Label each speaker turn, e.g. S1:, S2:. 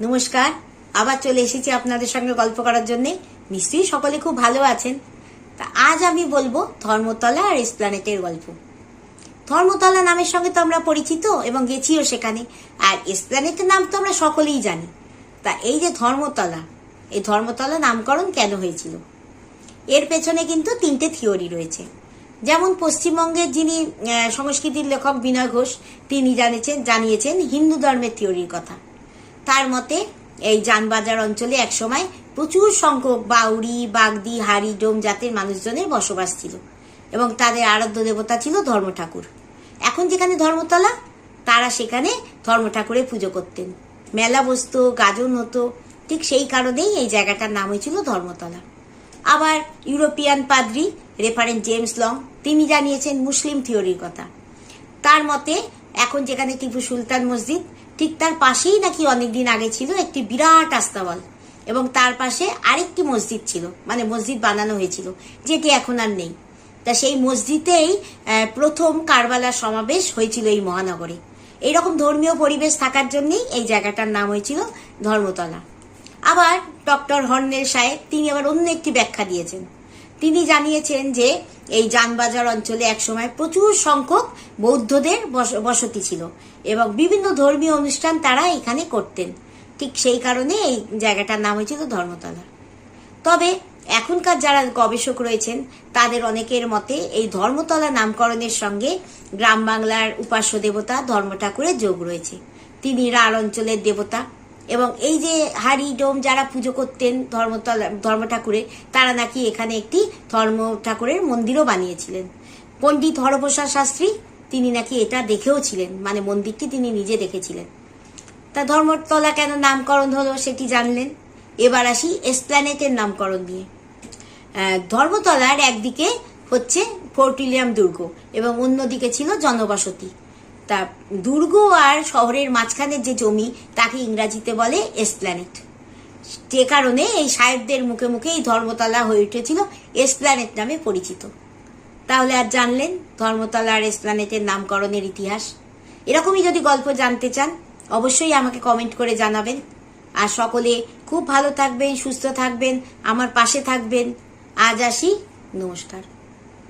S1: নমস্কার, আবার চলে এসেছি আপনাদের সঙ্গে গল্প করার জন্য। নিশ্চয়ই সকলে খুব ভালো আছেন। তা আজ আমি বলব ধর্মতলা আর এসপ্ল্যানেটের গল্প। ধর্মতলা নামের সঙ্গে তো আমরা পরিচিত এবং গেছিও সেখানে, আর এসপ্ল্যানেটের নাম তো আমরা সকলেই জানি। তা এই যে ধর্মতলা, এই ধর্মতলা নামকরণ কেন হয়েছিল? এর পেছনে কিন্তু তিনটে থিওরি রয়েছে। যেমন পশ্চিমবঙ্গের যিনি সংস্কৃতির লেখক বিনয় ঘোষ, তিনি জানিয়েছেন হিন্দু ধর্মের থিওরির কথা। তার মতে, এই যানবাজার অঞ্চলে একসময় প্রচুর সংখ্যক বাউরি বাগদি, হাড়ি, ডোম জাতের মানুষজনের বসবাস ছিল এবং তাদের আরাধ্য দেবতা ছিল ধর্ম ঠাকুর এখন যেখানে ধর্মতলা, তারা সেখানে ধর্ম ঠাকুরের পুজো করতেন। মেলা বসতো, গাজন হতো, ঠিক সেই কারণেই এই জায়গাটার নাম হয়েছিল ধর্মতলা। আবার ইউরোপিয়ান পাদ্রি, রেফারেন্ট জেমস লং, তিনি জানিয়েছেন মুসলিম থিওরির কথা। তার মতে, এখন যেখানে টিপু সুলতান মসজিদ ঠিক তার পাশেই নাকি অনেকদিন আগে ছিল একটি বিরাট আস্তাবল এবং তার পাশে আরেকটি মসজিদ ছিল মানে মসজিদ বানানো হয়েছিল, যেটি এখন আর নেই। তা সেই মসজিদেই প্রথম কারবালার সমাবেশ হয়েছিল এই মহানগরে। এইরকম ধর্মীয় পরিবেশ থাকার জন্যই এই জায়গাটার নাম হয়েছিল ধর্মতলা। আবার ডক্টর হর্নেল সাহেব, তিনি আবার অন্য একটি ব্যাখ্যা দিয়েছেন। তিনি জানিয়েছেন যে এই যানবাজার অঞ্চলে একসময় প্রচুর সংখ্যক বৌদ্ধদের বস- বসতি ছিল এবং বিভিন্ন ধর্মীয় অনুষ্ঠান তারা এখানে করতেন। ঠিক সেই কারণে এই জায়গাটার নাম হয়েছিল ধর্মতলা। তবে এখনকার যারা গবেষক রয়েছেন, তাদের অনেকের মতে এই ধর্মতলা নামকরণের সঙ্গে গ্রাম বাংলার উপাস্য দেবতা ধর্ম ঠাকুরের যোগ রয়েছে। তিনি রাঢ় অঞ্চলের দেবতা। এবং এই যে হাড়ি ডোম যারা পুজো করতেন ধর্মতলা ধর্ম ঠাকুরের তারা নাকি এখানে একটি ধর্ম ঠাকুরের মন্দিরও বানিয়েছিলেন। পণ্ডিত হরপ্রসাদ শাস্ত্রী, তিনি নাকি এটা দেখেও ছিলেন মানে মন্দিরটি তিনি নিজে দেখেছিলেন। তা ধর্মতলা কেন নামকরণ হলো সেটি জানলেন। এবার আসি এসপ্ল্যানেটের নামকরণ নিয়ে। ধর্মতলার একদিকে হচ্ছে ফোর্টিলিয়াম দুর্গ এবং অন্যদিকে ছিল জনবসতি। তা দুর্গ আর শহরের মাঝখানের যে জমি, তাকে ইংরাজিতে বলে এসপ্ল্যানেট। যে কারণে এই সাহেবদের মুখে মুখে এই ধর্মতলা হয়ে উঠেছিল এসপ্ল্যানেট নামে পরিচিত। তাহলে আর জানলেন ধর্মতলা আর এসপ্ল্যানেটের নামকরণের ইতিহাস? এরকমই যদি গল্প জানতে চান, অবশ্যই আমাকে কমেন্ট করে জানাবেন। আর সকলে খুব ভালো থাকবেন, সুস্থ থাকবেন, আমার পাশে থাকবেন। আজ আসি, নমস্কার।